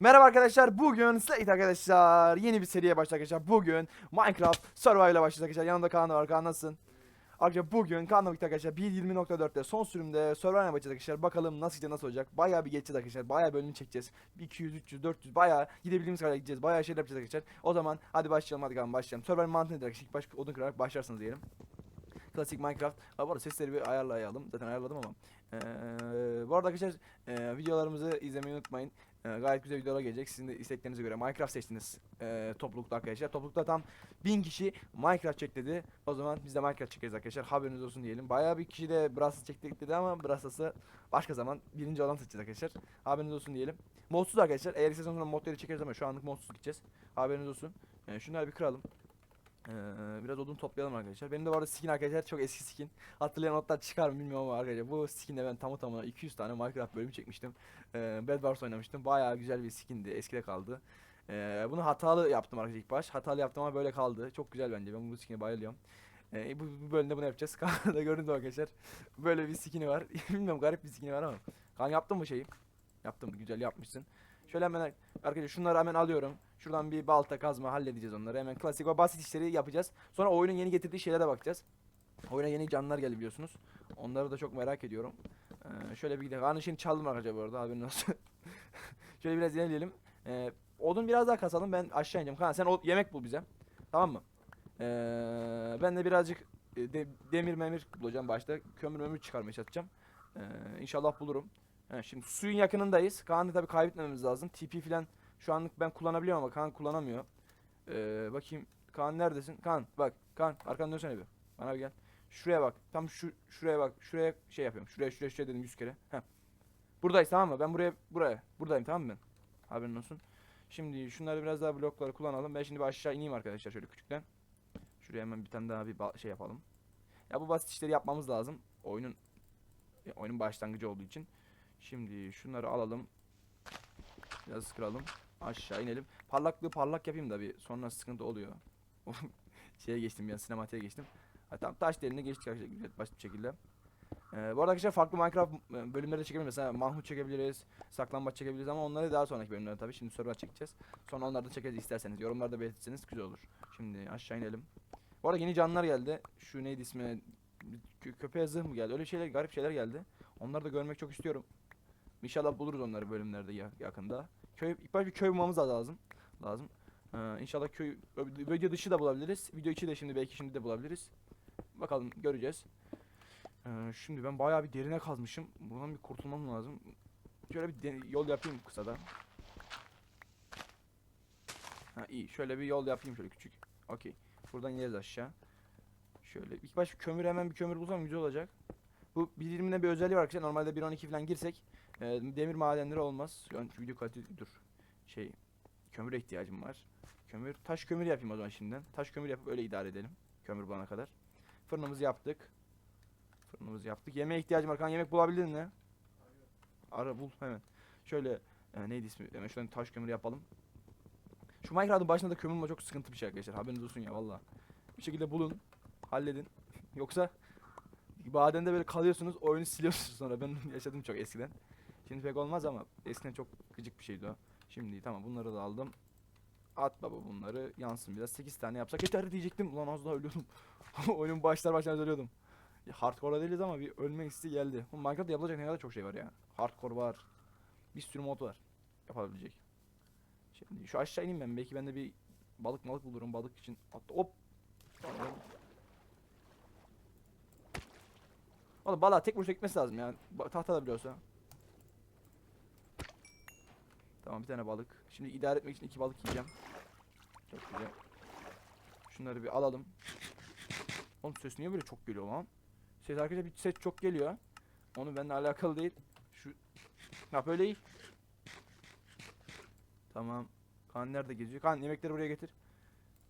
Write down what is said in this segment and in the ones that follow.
Merhaba arkadaşlar. Bugün Slate arkadaşlar. Yeni bir seriye başladık arkadaşlar. Bugün Minecraft Survival ile başlayacağız arkadaşlar. Yanımda Kaan var. Kaan nasılsın? Arkadaşlar bugün Kaan'la birlikte arkadaşlar 1.20.4'te son sürümde Survival'e başlayacağız arkadaşlar. Bakalım nasıl gidecek nasıl olacak. Bayağı bir geçeceğiz arkadaşlar. Bayağı bölümünü çekeceğiz. 200, 300, 400 bayağı gidebildiğimiz kadar gideceğiz. Bayağı şeyler yapacağız arkadaşlar. O zaman hadi başlayalım hadi Kaan başlayalım. Survival mantığı nedir arkadaşlar? İlk baş odun kırarak başlarsınız diyelim. Klasik Minecraft. Ha, bu arada sesleri bir ayarlayalım. Zaten ayarladım ama. Ee, bu arada arkadaşlar e, videolarımızı izlemeyi unutmayın. Ee, gayet güzel videolar gelecek. Sizin de isteklerinize göre Minecraft seçtiniz e, toplulukta arkadaşlar. Toplulukta tam 1000 kişi Minecraft çek dedi. O zaman biz de Minecraft çekeriz arkadaşlar. Haberiniz olsun diyelim. Bayağı bir kişi de Brass'ı çektik dedi ama Brass'ı başka zaman birinci olan seçeceğiz arkadaşlar. Haberiniz olsun diyelim. Modsuz arkadaşlar. Eğer isterseniz sonra modları çekeriz ama şu anlık modsuz gideceğiz. Haberiniz olsun. Yani şunları bir kıralım. Ee, biraz odun toplayalım arkadaşlar. Benim de bu arada skin arkadaşlar çok eski skin. Hatırlayan notlar çıkar mı bilmiyorum ama arkadaşlar bu skinle ben tamı tamına 200 tane Minecraft bölümü çekmiştim. Ee, Bed Wars oynamıştım. Bayağı güzel bir skindi. Eskide kaldı. Ee, bunu hatalı yaptım arkadaşlar ilk baş. Hatalı yaptım ama böyle kaldı. Çok güzel bence. Ben bu skine bayılıyorum. Ee, bu, bu bölümde bunu yapacağız. Kaan'da gördünüz arkadaşlar. Böyle bir skini var. bilmiyorum garip bir skini var ama. Kaan yaptın mı şeyi? Yaptım. Güzel yapmışsın. Şöyle hemen arkadaşlar şunları hemen alıyorum. Şuradan bir balta kazma halledeceğiz onları. Hemen klasik ve basit işleri yapacağız. Sonra oyunun yeni getirdiği şeylere bakacağız. Oyuna yeni canlılar geldi biliyorsunuz. Onları da çok merak ediyorum. Ee, şöyle bir gidelim. Kaan'ın şeyini çaldım arkadaşlar bu arada haberin olsun. şöyle biraz ilerleyelim. Ee, odun biraz daha kasalım. Ben aşağı ineceğim. Kaan sen o yemek bul bize. Tamam mı? Ee, ben de birazcık e, de- demir memir bulacağım başta. Kömür memir çıkarmaya çalışacağım. Ee, inşallah bulurum. He, şimdi suyun yakınındayız. Kaan'ı tabii kaybetmememiz lazım. TP falan şu anlık ben kullanabiliyorum ama Kaan kullanamıyor. Ee, bakayım Kaan neredesin? Kaan bak Kaan arkanı dönsene bir. Bana bir gel. Şuraya bak. Tam şu şuraya bak. Şuraya şey yapıyorum. Şuraya şuraya şuraya dedim 100 kere. Heh. Buradayız tamam mı? Ben buraya buraya buradayım tamam mı ben? Haberin olsun. Şimdi şunları biraz daha blokları kullanalım. Ben şimdi bir aşağı ineyim arkadaşlar şöyle küçükten. Şuraya hemen bir tane daha bir şey yapalım. Ya bu basit işleri yapmamız lazım. Oyunun oyunun başlangıcı olduğu için. Şimdi şunları alalım. Biraz kıralım. Aşağı inelim. Parlaklığı parlak yapayım da bir sonra sıkıntı oluyor. Şeye geçtim ya sinematiğe geçtim. Ha, tam taş derine geçtik arkadaşlar basit bir şekilde. Ee, bu arada arkadaşlar farklı Minecraft e, bölümleri de çekebiliriz. Mesela manhut çekebiliriz, saklambaç çekebiliriz ama onları daha sonraki bölümlerde tabii. Şimdi server çekeceğiz. Sonra onları da çekeriz isterseniz. Yorumlarda belirtirseniz güzel olur. Şimdi aşağı inelim. Bu arada yeni canlılar geldi. Şu neydi ismi? Kö köpeğe zırh mı geldi? Öyle şeyler garip şeyler geldi. Onları da görmek çok istiyorum. İnşallah buluruz onları bölümlerde ya- yakında. Köy ilk başta bir köy bulmamız da lazım. Lazım. Ee, inşallah köy video dışı da bulabiliriz. Video içi de şimdi belki şimdi de bulabiliriz. Bakalım göreceğiz. Ee, şimdi ben bayağı bir derine kazmışım. Buradan bir kurtulmam lazım. Şöyle bir yol yapayım kısada. Ha iyi. Şöyle bir yol yapayım şöyle küçük. Okey. Buradan ineriz aşağı. Şöyle ilk baş kömür hemen bir kömür bulsam güzel olacak. Bu 1.20'de bir özelliği var arkadaşlar. Normalde 1.12 falan girsek e, demir madenleri olmaz. Kalitesi dur. Şey kömüre ihtiyacım var. Kömür taş kömür yapayım o zaman şimdiden. Taş kömür yapıp öyle idare edelim. Kömür bulana kadar. Fırınımızı yaptık. Fırınımızı yaptık. Yemeğe ihtiyacım var. Kan yemek bulabildin mi? Ara bul hemen. Şöyle e, neydi ismi? Hemen şuradan taş kömür yapalım. Şu Minecraft'ın başında da kömür çok sıkıntı bir şey arkadaşlar. Haberiniz olsun ya valla. Bir şekilde bulun. Halledin. Yoksa Badende böyle kalıyorsunuz, oyunu siliyorsunuz sonra. Ben yaşadım çok eskiden. Şimdi pek olmaz ama eskiden çok gıcık bir şeydi o. Şimdi tamam bunları da aldım. At baba bunları yansın biraz. 8 tane yapsak yeter diyecektim. Ulan az daha ölüyordum. Oyunun başlar başlar ölüyordum. Ya, hardcore'a değiliz ama bir ölme hissi geldi. Bu Minecraft'ta yapılacak ne kadar çok şey var ya. Hardcore var. Bir sürü mod var. Yapabilecek. Şimdi şu aşağı ineyim ben. Belki ben de bir balık malık bulurum balık için. Hatta hop. Oğlum balığa tek vuruşa gitmesi lazım yani. Tahta da biliyorsa. Tamam bir tane balık. Şimdi idare etmek için iki balık yiyeceğim. Çok güzel. Şunları bir alalım. Oğlum ses niye böyle çok geliyor lan? Ses arkadaşlar bir ses çok geliyor. Onu benimle alakalı değil. Şu ya böyle iyi. Tamam. Kaan nerede geziyor? Kaan yemekleri buraya getir.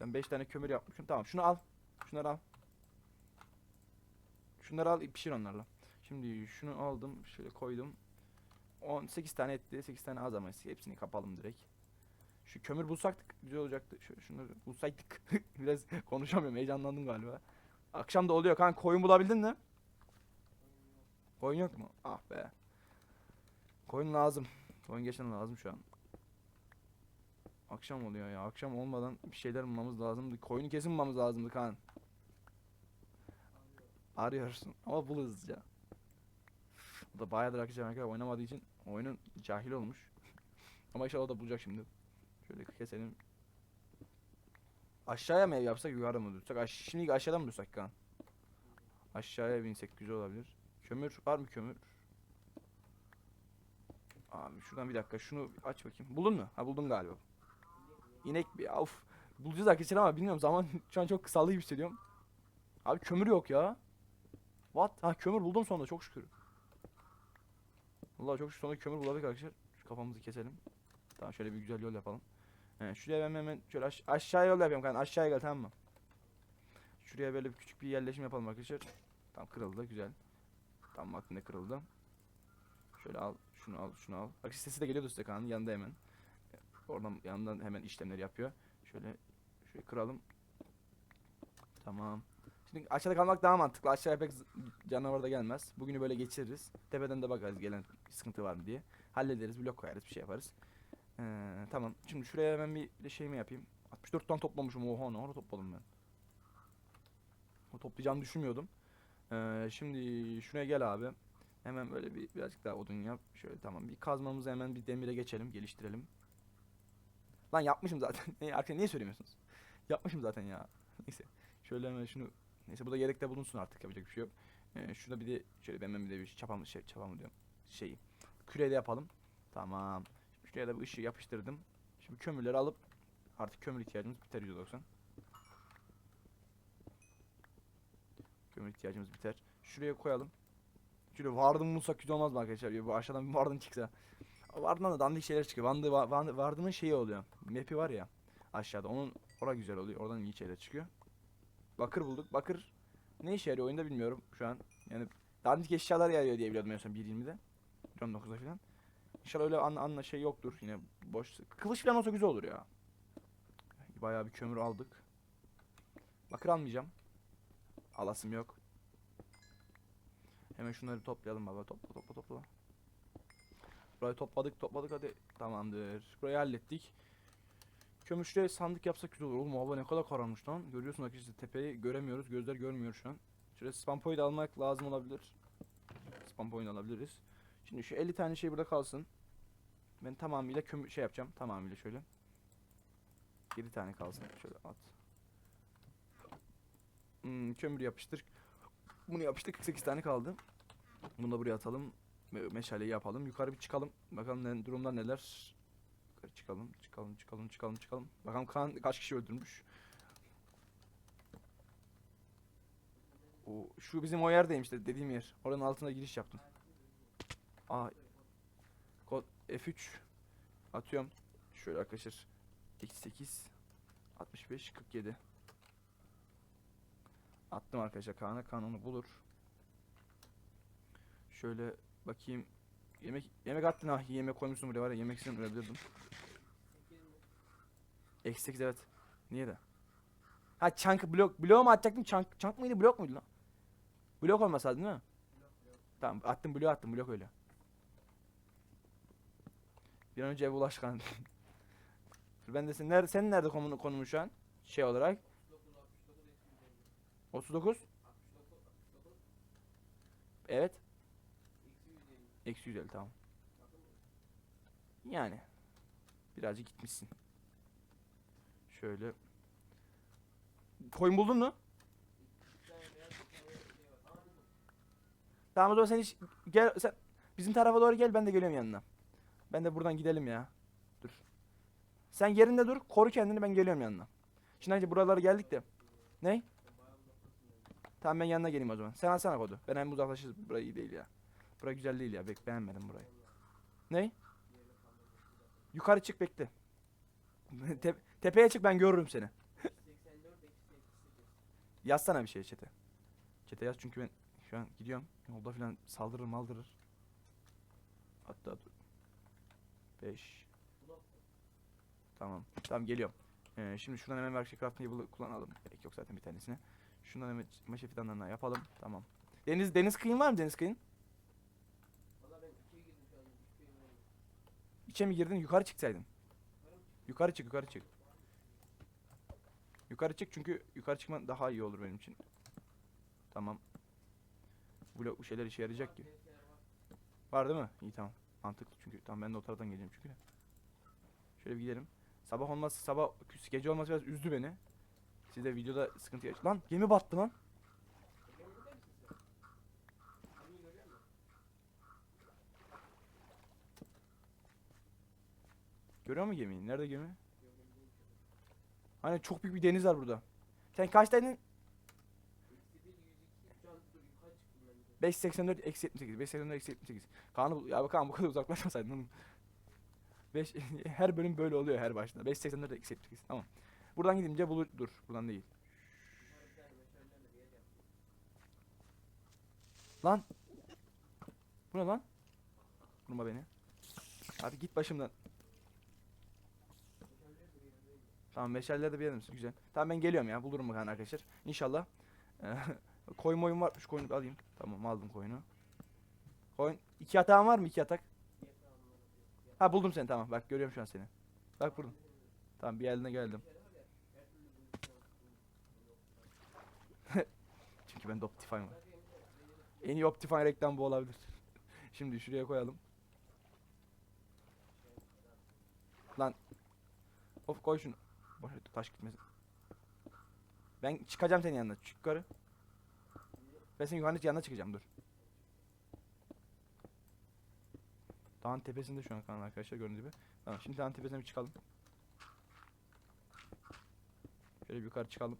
Ben 5 tane kömür yapmışım. Tamam şunu al. Şunları al. Şunları al pişir onlarla. Şimdi şunu aldım şöyle koydum. 18 tane etti. 8 tane az ama hepsini kapalım direkt. Şu kömür bulsaktık güzel olacaktı. Şu, şunları bulsaydık. Biraz konuşamıyorum heyecanlandım galiba. Akşam da oluyor kanka koyun bulabildin mi? Koyun yok mu? Ah be. Koyun lazım. Koyun geçen lazım şu an. Akşam oluyor ya. Akşam olmadan bir şeyler bulmamız lazımdı. Koyunu kesin bulmamız lazımdı Kaan. Arıyorsun ama bul hızlıca. O da bayağıdır arkadaşlar oynamadığı için oyunun cahil olmuş. ama inşallah da bulacak şimdi. Şöyle keselim. Aşağıya mı ev yapsak yukarıda mı dursak? Aş şimdi aşağıda mı dursak Kaan? Aşağıya binsek güzel olabilir. Kömür var mı kömür? Abi şuradan bir dakika şunu aç bakayım. Buldun mu? Ha buldum galiba. İnek bir of. Bulacağız arkadaşlar ama bilmiyorum zaman şu an çok kısaldı gibi hissediyorum. Abi kömür yok ya. What? Ha kömür buldum sonunda çok şükür. Vallahi çok şükür sonunda kömür bulabildik arkadaşlar. Şu kafamızı keselim. Tamam şöyle bir güzel yol yapalım. He, şuraya ben hemen şöyle aş aşağı yol yapayım kanka aşağıya gel tamam mı? Şuraya böyle bir küçük bir yerleşim yapalım arkadaşlar. Tamam kırıldı güzel. Tam vaktinde kırıldı. Şöyle al şunu al şunu al. Bak sesi de geliyordu size kanın yanında hemen. Oradan yanından hemen işlemleri yapıyor. Şöyle şöyle kıralım. Tamam. Şimdi aşağıda kalmak daha mantıklı. Aşağıya pek canavar da gelmez. Bugünü böyle geçiririz. Tepeden de bakarız gelen sıkıntı var mı diye. Hallederiz, blok koyarız, bir şey yaparız. Ee, tamam. Şimdi şuraya hemen bir de şey mi yapayım? 64 ton toplamışım. Oha ne ara topladım ben. O toplayacağımı düşünmüyordum. Ee, şimdi şuraya gel abi. Hemen böyle bir birazcık daha odun yap. Şöyle tamam. Bir kazmamızı hemen bir demire geçelim, geliştirelim. Lan yapmışım zaten. Arkadaşlar niye söylemiyorsunuz? Yapmışım zaten ya. Neyse. Şöyle hemen şunu Neyse bu da yedekte bulunsun artık yapacak bir şey yok. Ee, şurada bir de şöyle ben bir de bir çapamı şey çapamı diyorum. Şeyi. Küreyle yapalım. Tamam. Şuraya da bu ışığı yapıştırdım. Şimdi kömürleri alıp artık kömür ihtiyacımız biter %90. Kömür ihtiyacımız biter. Şuraya koyalım. Şöyle vardım bulsak güzel olmaz mı arkadaşlar? Bu aşağıdan bir vardım çıksa. Vardım'dan da dandik şeyler çıkıyor. Vandı, va- Van- Vardım'ın şeyi oluyor. Map'i var ya aşağıda. Onun ora güzel oluyor. Oradan iyi şeyler çıkıyor. Bakır bulduk. Bakır ne işe yarıyor oyunda bilmiyorum şu an. Yani dandik eşyalar yarıyor diye biliyordum en son 1.20'de. 19'da falan. İnşallah öyle an, anla şey yoktur. Yine boş. Kılıç falan olsa güzel olur ya. Bayağı bir kömür aldık. Bakır almayacağım. Alasım yok. Hemen şunları toplayalım baba. Topla topla topla. Burayı topladık topladık hadi. Tamamdır. Burayı hallettik. Kömüşle sandık yapsak güzel olur. Oğlum hava ne kadar karanmış lan. Görüyorsun arkadaşlar tepeyi göremiyoruz. Gözler görmüyor şu an. Şöyle spam point almak lazım olabilir. Spam point alabiliriz. Şimdi şu 50 tane şey burada kalsın. Ben tamamıyla kömür şey yapacağım. Tamamıyla şöyle. 7 tane kalsın. Şöyle at. Hmm, kömür yapıştır. Bunu yapıştır 48 tane kaldı. Bunu da buraya atalım. Me- Meşaleyi yapalım. Yukarı bir çıkalım. Bakalım ne, durumda neler. Çıkalım. Çıkalım çıkalım çıkalım çıkalım. Bakalım Kaan kaç kişi öldürmüş. O, şu bizim o yerdeymiş de dediğim yer. Oranın altına giriş yaptım. Aa. Kod F3 atıyorum. Şöyle arkadaşlar. X8 65 47 Attım arkadaşlar Kaan'a. Kaan bulur. Şöyle bakayım. Yemek yemek attın ha. Yemek koymuşsun buraya var ya. Yemek için ölebilirdim. Eksi 8 evet. Niye de? Ha chunk blok. Blok mu atacaktım? Chunk, chunk mıydı blok muydu lan? Blok olmasa değil mi? Tamam attım blok attım blok öyle. Bir an önce eve ulaş ben de sen nerede senin nerede konumun konumun şu an? Şey olarak. 39. Evet. Eksi 150 tamam. Yani. Birazcık gitmişsin. Şöyle. Koyun buldun mu? Tamam o zaman sen hiç gel sen bizim tarafa doğru gel ben de geliyorum yanına. Ben de buradan gidelim ya. Dur. Sen yerinde dur koru kendini ben geliyorum yanına. Şimdi hadi buralara geldik de. Ne? Tamam ben yanına geleyim o zaman. Sen alsana kodu. Ben hem uzaklaşırız. Burayı iyi değil ya. Bura güzel değil ya. Bek beğenmedim burayı. Ne? Yukarı çık bekle. Te- tepeye çık ben görürüm seni. Yazsana bir şey çete. Çete yaz çünkü ben şu an gidiyorum. Yolda falan saldırır maldırır. Hatta 5 Tamam. Tamam geliyorum. Ee, şimdi şuradan hemen Workshop Crafting Table'ı kullanalım. Gerek yok zaten bir tanesine. Şundan hemen maşa fidanlarından yapalım. Tamam. Deniz deniz kıyın var mı deniz kıyın? İçe mi girdin? Yukarı çıksaydın. Yukarı çık yukarı çık. Yukarı çık çünkü yukarı çıkman daha iyi olur benim için. Tamam. Bu, şeyler işe yarayacak ki. Var değil mi? İyi tamam. Mantıklı çünkü. Tamam ben de o taraftan geleceğim çünkü. Şöyle bir gidelim. Sabah olmazsa sabah gece olması biraz üzdü beni. Siz de videoda sıkıntı yaş- Lan gemi battı lan. Görüyor musun gemiyi? Nerede gemi? Hani çok büyük bir deniz var burada. Sen kaçtaydın? 584 eksi 78. 584 eksi 78. Kaan'ı bul- ya Kaan bu kadar uzaklaşmasaydın oğlum. 5 her bölüm böyle oluyor her başta. 584 eksi 78. Tamam. Buradan gidince bulur dur. Buradan değil. Lan. Bu ne lan? Vurma beni. Hadi git başımdan. Tamam meşaleleri de bir yerim. Güzel. Tamam ben geliyorum ya. Bulurum bakalım arkadaşlar. İnşallah. Koyun moyun var. Şu koyunu alayım. Tamam aldım koyunu. Koyun. iki atağın var mı? iki atak. Ha buldum seni tamam. Bak görüyorum şu an seni. Bak buldum. Tamam bir yerine geldim. Çünkü ben de Optifine var. En iyi Optifine reklam bu olabilir. Şimdi şuraya koyalım. Lan. Of koy şunu. Boş ver, taş gitmesin. Ben çıkacağım senin yanına. Çık yukarı. Ben senin yukarı yanına çıkacağım dur. Dağın tepesinde şu an kanal arkadaşlar gördüğünüz gibi. Tamam şimdi dağın tepesine bir çıkalım. Şöyle bir yukarı çıkalım.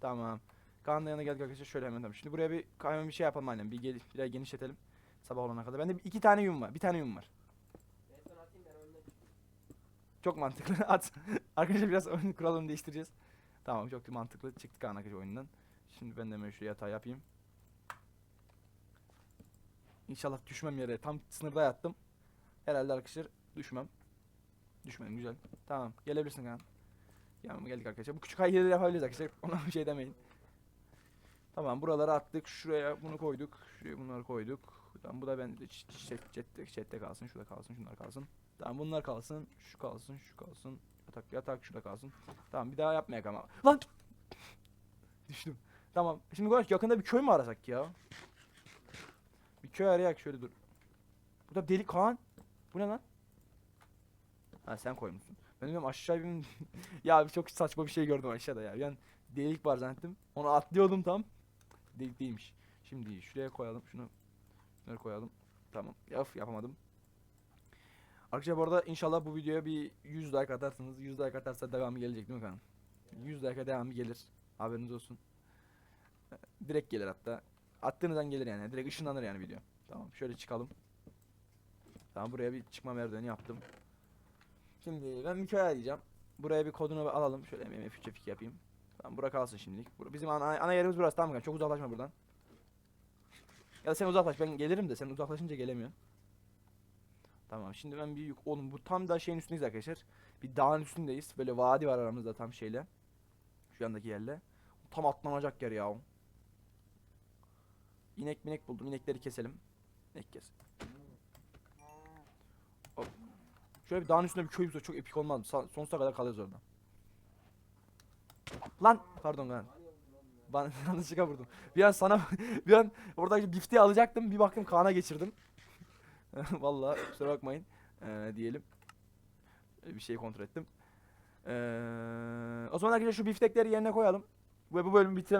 Tamam. Kaan'ın yanına geldik arkadaşlar şöyle hemen tamam. Şimdi buraya bir hemen bir şey yapalım aynen. Bir, gel, biraz genişletelim. Sabah olana kadar. Bende bir- iki tane yum var. Bir tane yum var. Çok mantıklı. At. Arkadaşlar biraz oyun kuralını değiştireceğiz. Tamam çok mantıklı. Çıktık Kaan arkadaşlar oyundan. Şimdi ben de hemen şu yatağı yapayım. İnşallah düşmem yere. Tam sınırda yattım. Herhalde arkadaşlar düşmem. Düşmedim güzel. Tamam gelebilirsin Kaan. Yanıma geldik arkadaşlar. Bu küçük hayırları yapabiliriz arkadaşlar. Ona bir şey demeyin. Tamam buraları attık. Şuraya bunu koyduk. Şuraya bunları koyduk. Tamam bu da ben chatte, chatte kalsın. Şurada kalsın. Şunlar kalsın. Tamam bunlar kalsın. Şu kalsın. Şu kalsın. Yatak yatak şurada kalsın. Tamam bir daha yapmayak ama. Lan! Düştüm. Tamam. Şimdi konuş yakında bir köy mü arasak ya? Bir köy arayak şöyle dur. Bu da deli Kaan. Bu ne lan? Ha sen koymuşsun. Ben diyorum aşağı bir ya çok saçma bir şey gördüm aşağıda ya. Yani delik var zannettim. Onu atlıyordum tam. Delik değilmiş. Şimdi şuraya koyalım şunu. Şunları koyalım. Tamam. Yaf yapamadım. Arkadaşlar bu arada inşallah bu videoya bir 100 like atarsınız. 100 like atarsa devamı gelecek değil mi kanka? 100 like'a devamı gelir. Haberiniz olsun. Direkt gelir hatta. Attığınızdan gelir yani. Direkt ışınlanır yani video. Tamam şöyle çıkalım. Tamam buraya bir çıkma merdiveni yaptım. Şimdi ben bir köy arayacağım. Buraya bir kodunu alalım. Şöyle MF3 F2 yapayım. Tamam bura kalsın şimdilik. Bizim ana, ana yerimiz burası tamam mı? Çok uzaklaşma buradan. Ya sen uzaklaş ben gelirim de sen uzaklaşınca gelemiyorsun. Tamam şimdi ben bir yük... Oğlum bu tam da şeyin üstündeyiz arkadaşlar. Bir dağın üstündeyiz. Böyle vadi var aramızda tam şeyle. Şu yandaki yerle. Tam atlanacak yer ya. İnek minek buldum. İnekleri keselim. İnek kes. Hop. Şöyle bir dağın üstünde bir köy bulsa çok epik olmaz mı? Sonsuza kadar kalırız orada. Lan! Pardon lan. Ben yanlışlıkla vurdum. Bir an sana bir an oradaki bifteyi alacaktım. Bir baktım Kaan'a geçirdim. Vallahi kusura bakmayın. Ee, diyelim. Ee, Bir şey kontrol ettim. Ee, o zaman arkadaşlar şu biftekleri yerine koyalım. Ve bu bölümü bitirelim.